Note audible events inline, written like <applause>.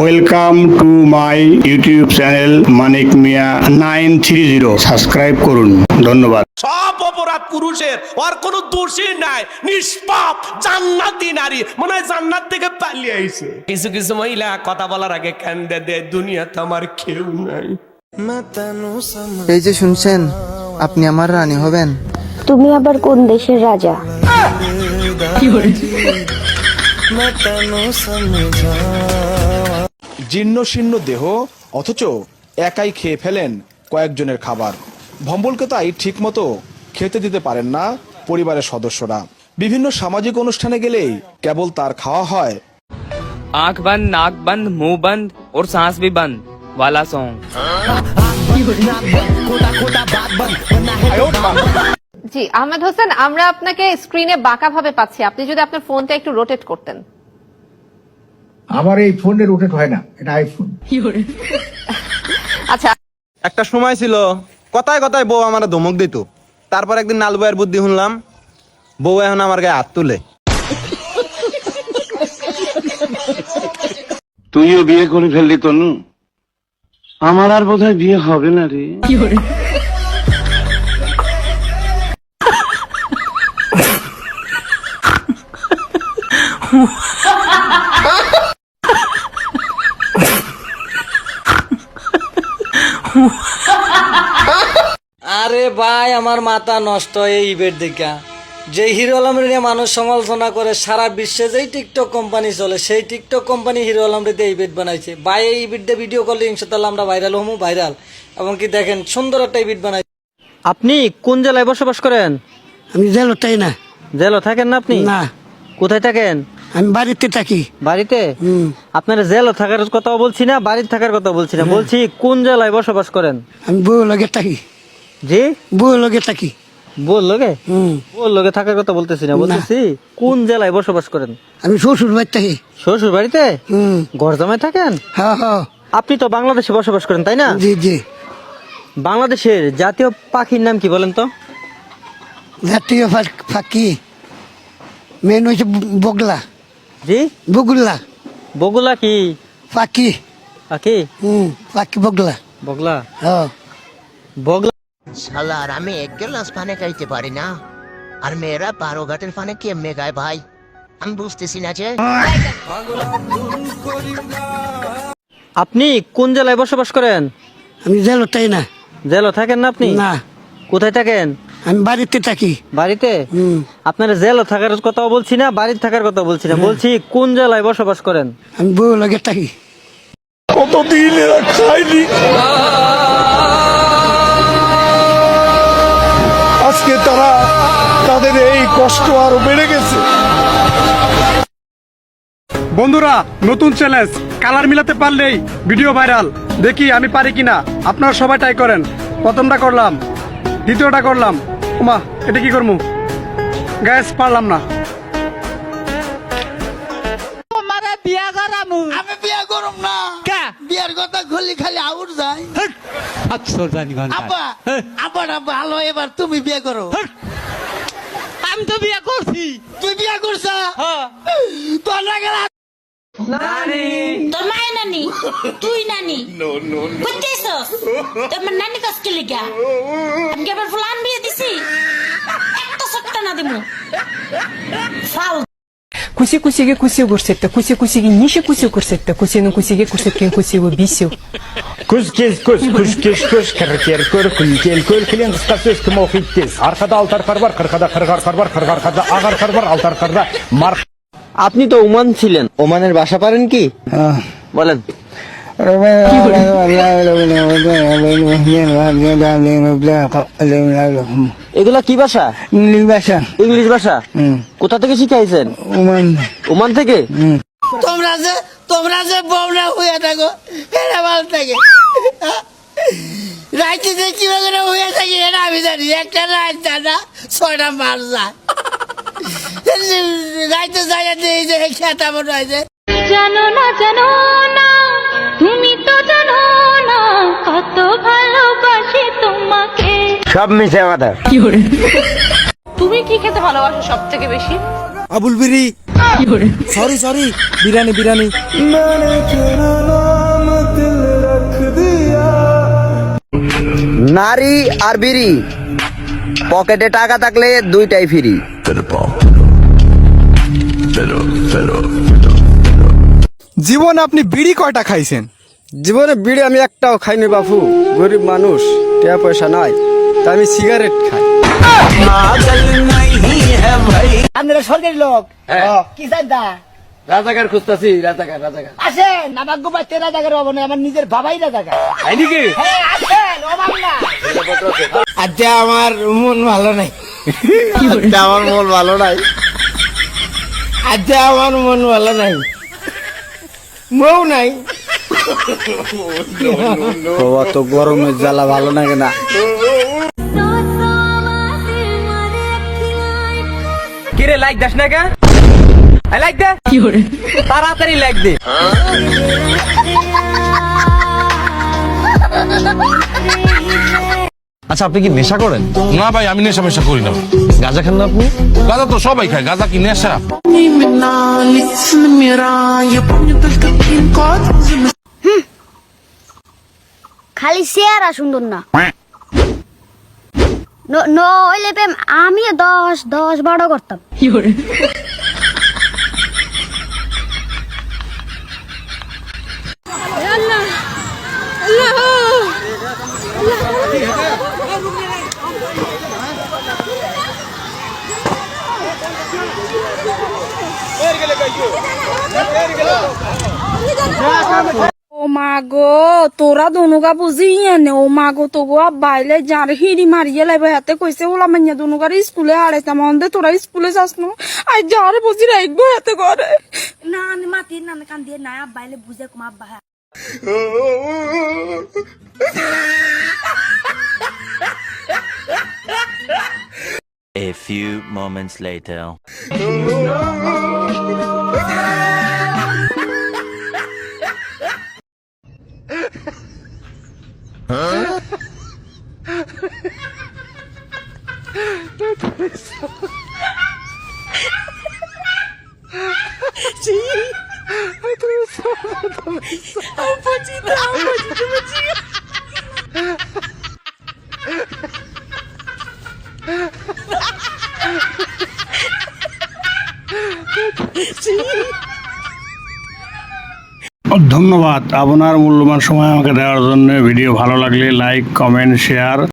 Welcome to my YouTube channel Manik Mia nine three zero subscribe করুন। ধন্যবাদ। সব অপরাধ পুরুষের আর কোনো দোষী নাই। নিষ্পাপ জান্নাতি নারী। মনে হয় জান্নাত থেকে পালিয়ে আইছে। কিছু কিছু মহিলা কথা বলার আগে কান্দে দে দুনিয়াতে আমার কেউ নাই। এই যে শুনছেন আপনি আমার রানী হবেন। তুমি আবার কোন দেশের রাজা? জীর্ণ জীর্ণশীর্ণ দেহ অথচ একাই খেয়ে ফেলেন কয়েকজনের খাবার। ভম্বলকে তাই ঠিকমতো খেতে দিতে পারেন না পরিবারের সদস্যরা। বিভিন্ন সামাজিক অনুষ্ঠানে গেলেই কেবল তার খাওয়া হয়। আখ বন্ধ নাক বন্ধ মু বন্ধ ওর শ্বাস বি বন্ধ ওয়ালা সং। জি আহমেদ হোসেন আমরা আপনাকে স্ক্রিনে বাঁকাভাবে পাচ্ছি। আপনি যদি আপনার ফোনটা একটু রোটেট করতেন। আমার এই ফোনে রোটেট হয় না এটা আইফোন আচ্ছা। একটা সময় ছিল কথায় কথায় বউ আমার ধমক দিত। তারপর একদিন নাল বইয়ের বুদ্ধি শুনলাম বউ এখন আমার গায়ে হাত তুলে। তুইও বিয়ে করে ফেললি তনু। আমার আর বোধহয় বিয়ে হবে না রে। <laughs> আরে ভাই আমার মাথা নষ্ট এই ইভেন্ট দেখা যে হিরো আলমরে নিয়ে মানুষ সমালোচনা করে সারা বিশ্বে যেই টিকটক কোম্পানি চলে সেই টিকটক কোম্পানি হিরো আলমরে দিয়ে ইভেন্ট বানাইছে। ভাই এই ইভেন্টে ভিডিও করলে ইনশাল্লাহ আমরা ভাইরাল হমু ভাইরাল এবং কি দেখেন সুন্দর একটা ইভেন্ট বানাই আপনি কোন জেলায় বসবাস করেন? আমি জেলতাই না। জেলো থাকেন না আপনি? না। কোথায় থাকেন? আমি বাড়িতে থাকি। বাড়িতে? আপনার জেলো থাকার কথা বলছি না বাড়িতে থাকার কথা বলছি না। বলছি কোন জেলায় বসবাস করেন? আমি বউ লগে থাকি। জি? বউ লগে থাকি। লোকে হুম। বল লোকে থাকার কথা বলতেছি না বলতেছি কোন জেলায় বসবাস করেন? আমি শ্বশুর বাড়ি থাকি। শ্বশুর বাড়িতে? ঘর থাকেন? হ্যাঁ হ্যাঁ। আপনি তো বাংলাদেশে বসবাস করেন তাই না? জি জি। বাংলাদেশের জাতীয় পাখির নাম কি বলেন তো? জাতীয় ফাঁকি মেন হচ্ছে বগলা। জি? বগুল্লা বগুলা কি? পাখি। পাখি? হুম পাখি বগলা। বগলা? হ্যাঁ বগলা? শালার আমি এক গ্লাস পানি খাইতে পারি না। আর মেয়েরা বারো ঘাটের পানি কেমনে গায় ভাই? আমি বুঝতেছি না যে। আপনি কোন জেলায় বসবাস করেন? আমি জেলো তাই না। জেলো থাকেন না আপনি? না। কোথায় থাকেন? আমি বাড়িতে থাকি। বাড়িতে? আপনার জেলো থাকার কথা বলছি না বাড়িতে থাকার কথা বলছি না। বলছি কোন জেলায় বসবাস করেন? আমি বউ লগে থাকি। কতদিন এরা খায়নি? আজকে তারা তাদের এই কষ্ট আরও বেড়ে গেছে। বন্ধুরা নতুন চ্যালেঞ্জ কালার মিলাতে পারলেই ভিডিও ভাইরাল দেখি আমি পারি কিনা। আপনারা সবাই ট্রাই করেন। প্রথমটা করলাম দ্বিতীয়টা করলাম ওমা এটা কি করব গ্যাস পারলাম না। আমি বিয়া করব না। বিয়ার কথা খুললি খালি আউট যায়। ভালো এবার তুমি বিয়ে করো। আমি তো বিয়ে করছি। তুই বিয়ে করছ? তোর नानी तो मैं नानी तू ही नानी नो नो नो कुत्ते सो तो मैं नानी का स्किल क्या हम क्या पर көсе көсеге көсе көрсетті көсе көсеге неше көсе көрсетті көсенің көсеге көрсеткен көсеуі бесеу көз кез көз күш кеш көш кір кер көр кел көл кілең қысқа сөз кім оқиды тез арқада алты арқар бар қырқада қырық арқар бар арқарда ақ бар алты арқарда мар আপনি তো ওমান ছিলেন। ওমানের বাসা পারেন কি? বলেন। এগুলা কি ভাষা? ইংলিশ ভাষা? ইংলিশ ভাষা কোথা থেকে শিখাইছেন? ওমান। ওমান থেকে? তোমরা যে তোমরা যে বমরা হয়ে থাকো এরা ভালো থাকে। রাইতে যে কীভাবে হয়ে থাকি এরা আমি জানি। একটা রাত জানা ছয়টা মাস যায় যে খেতা মনে হয় যে। জানো না জানো না তুমি তো জানো না কত ভালোবাসি তোমাকে। সব মিছে কথা কি করে? তুমি কি খেতে ভালোবাসো সব থেকে বেশি? আবুল বিরি। Sorry sorry biryani biryani. নারী আর বিড়ি। পকেটে টাকা থাকলে দুইটাই ফ্রি। জীবন আপনি বিড়ি কয়টা খাইছেন? জীবনে বিড়ি আমি একটাও খাইনি বাপু। গরিব মানুষ টাকা পয়সা নাই তাই আমি সিগারেট খাই। আপনারা সরকারি লোক? কি চাইদা রাজাকার খুঁজতেছি রাজাকার রাজাকার। আসেন আমার গোপাইতে রাজাকার হব না আমার নিজের বাবাই রাজাকার। নাকি? হ্যাঁ আসেন অভাব না। আচ্ছা আমার মন ভালো নাই। আমার মন ভালো নাই। আচ্ছা আমার মন ভালো নাই। মৌ নাই। বাবা তো গরমের জ্বালা ভালো লাগে না। কিরে লাইক দাস না কা? লাইক দে তাড়াতাড়ি লাইক দে। আচ্ছা আপনি কি নেশা করেন? না ভাই আমি নেশা মেশা করি না। গাঁজা খান না আপনি? গাঁজা তো সবাই খায় গাঁজা কি নেশা? খালি চেহারা সুন্দর না। নইলে প্রেম আমি দশ দশ বারো করতাম। ও মা গো তোরা দনুগা বুঝি এনে ও মা গো তো গো বাইলে যার হিড়ি মারিয়ে লাইবে হাতে কইছে ওলা মাইয়া দনুগার স্কুলে আড়াইতাম অন্ধে তোরা স্কুলে যাস নো আই যার বুঝি রাখবো হাতে করে না আমি মাতি না কান দিয়ে না বাইলে বুঝে কুমা আব্বা A few moments later. ধন্যবাদ। আপনার মূল্যবান সময় আমাকে দেওয়ার জন্য। ভিডিও ভালো লাগলে লাইক কমেন্ট শেয়ার